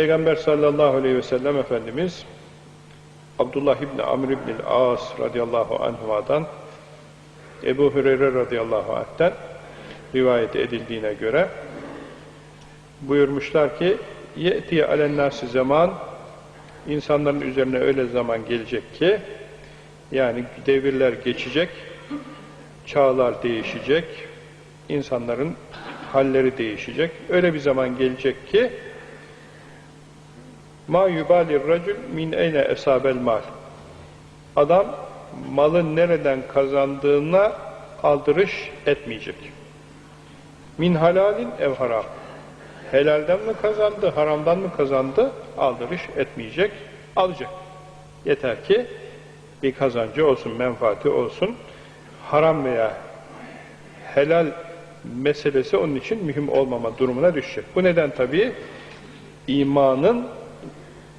Peygamber sallallahu aleyhi ve sellem Efendimiz Abdullah İbni Amr İbni As radıyallahu anhuma'dan Ebu Hüreyre radıyallahu anh'ten rivayet edildiğine göre buyurmuşlar ki ye'ti alennâsi zaman insanların üzerine öyle zaman gelecek ki yani devirler geçecek çağlar değişecek insanların halleri değişecek. Öyle bir zaman gelecek ki ma yubalir racül min eyne esabel mal adam malın nereden kazandığına aldırış etmeyecek min halalin ev haram helalden mi kazandı, haramdan mı kazandı aldırış etmeyecek, alacak. Yeter ki bir kazancı olsun, menfaati olsun. Haram veya helal meselesi onun için mühim olmama durumuna düşecek. Bu neden tabii imanın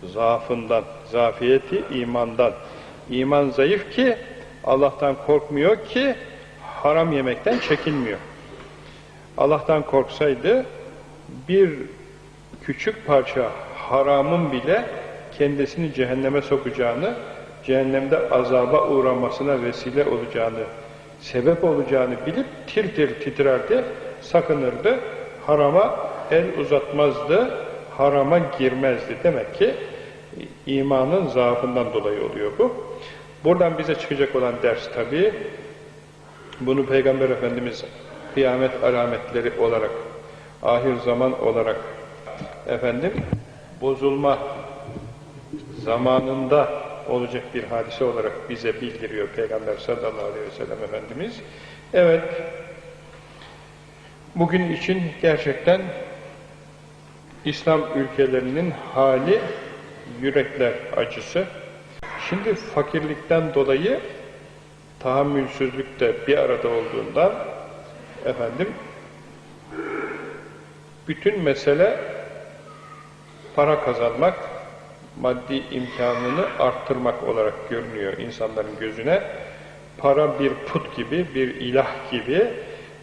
zaafından, zafiyeti imandan. İman zayıf ki Allah'tan korkmuyor ki haram yemekten çekinmiyor. Allah'tan korksaydı bir küçük parça haramın bile kendisini cehenneme sokacağını, cehennemde azaba uğramasına vesile olacağını, sebep olacağını bilip tir tir titrerdi, sakınırdı, harama el uzatmazdı, harama girmezdi. Demek ki imanın zaafından dolayı oluyor bu. Buradan bize çıkacak olan ders tabii, bunu Peygamber Efendimiz kıyamet alametleri olarak ahir zaman olarak efendim bozulma zamanında olacak bir hadise olarak bize bildiriyor Peygamber sallallahu aleyhi ve sellem Efendimiz. Evet, bugün için gerçekten İslam ülkelerinin hali yürekler acısı. Şimdi fakirlikten dolayı tahammülsüzlük de bir arada olduğundan efendim bütün mesele para kazanmak, maddi imkanını arttırmak olarak görünüyor insanların gözüne. Para bir put gibi, bir ilah gibi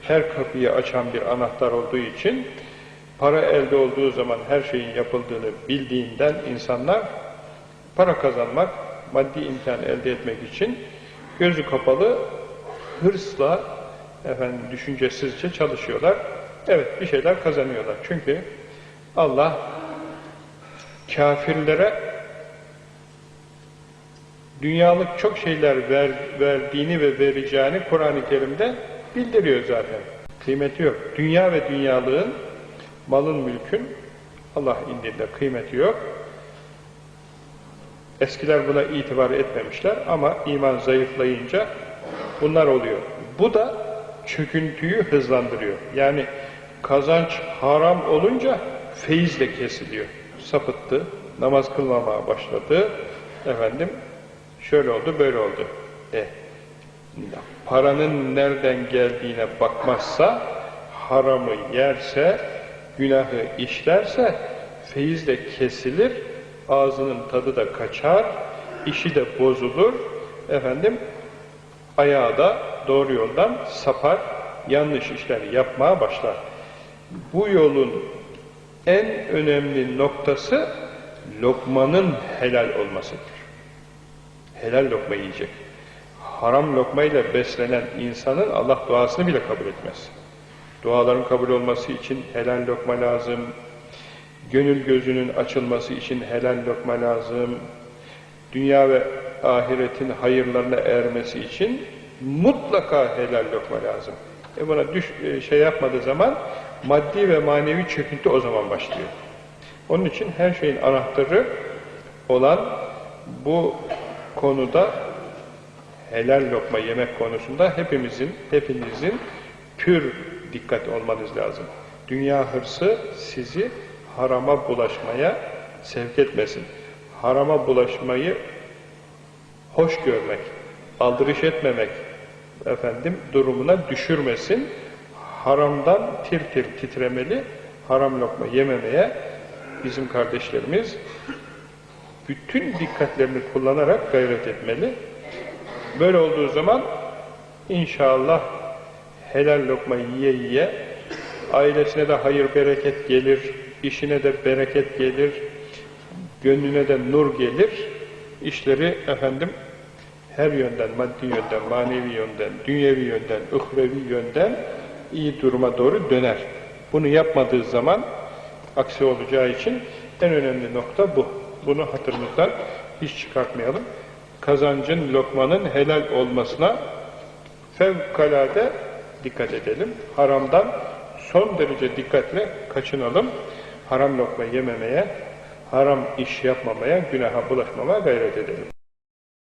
her kapıyı açan bir anahtar olduğu için para elde olduğu zaman her şeyin yapıldığını bildiğinden insanlar para kazanmak, maddi imkan elde etmek için gözü kapalı hırsla efendim düşüncesizce çalışıyorlar. Evet bir şeyler kazanıyorlar. Çünkü Allah kafirlere dünyalık çok şeyler ver, verdiğini ve vereceğini Kur'an-ı Kerim'de bildiriyor zaten. Kıymeti yok. Dünya ve dünyalığın, malın, mülkün Allah indinde kıymeti yok. Eskiler buna itibar etmemişler ama iman zayıflayınca bunlar oluyor. Bu da çöküntüyü hızlandırıyor. Yani kazanç haram olunca feyizle kesiliyor. Sapıttı, namaz kılmamaya başladı. Efendim, şöyle oldu, böyle oldu. E, paranın nereden geldiğine bakmazsa, haramı yerse, günahı işlerse, feyizle kesilir, ağzının tadı da kaçar, işi de bozulur, efendim, ayağı da doğru yoldan sapar, yanlış işler yapmaya başlar. Bu yolun en önemli noktası lokmanın helal olmasıdır. Helal lokma yiyecek. Haram lokmayla beslenen insanın Allah duasını bile kabul etmez. Duaların kabul olması için helal lokma lazım. Gönül gözünün açılması için helal lokma lazım. Dünya ve ahiretin hayırlarına ermesi için mutlaka helal lokma lazım. E buna düş, şey yapmadığı zaman maddi ve manevi çöküntü o zaman başlıyor. Onun için her şeyin anahtarı olan bu konuda helal lokma yemek konusunda hepimizin, hepinizin pür dikkat olmanız lazım. Dünya hırsı sizi harama bulaşmaya sevk etmesin. Harama bulaşmayı hoş görmek, aldırış etmemek efendim durumuna düşürmesin haramdan tir tir titremeli, haram lokma yememeye bizim kardeşlerimiz bütün dikkatlerini kullanarak gayret etmeli. Böyle olduğu zaman inşallah helal lokma yiye yiye ailesine de hayır bereket gelir, işine de bereket gelir, gönlüne de nur gelir, işleri efendim her yönden, maddi yönden, manevi yönden, dünyevi yönden, uhrevi yönden iyi duruma doğru döner. Bunu yapmadığı zaman aksi olacağı için en önemli nokta bu. Bunu hatırımızdan hiç çıkartmayalım. Kazancın, lokmanın helal olmasına fevkalade dikkat edelim. Haramdan son derece dikkatle kaçınalım. Haram lokma yememeye, haram iş yapmamaya, günaha bulaşmamaya gayret edelim.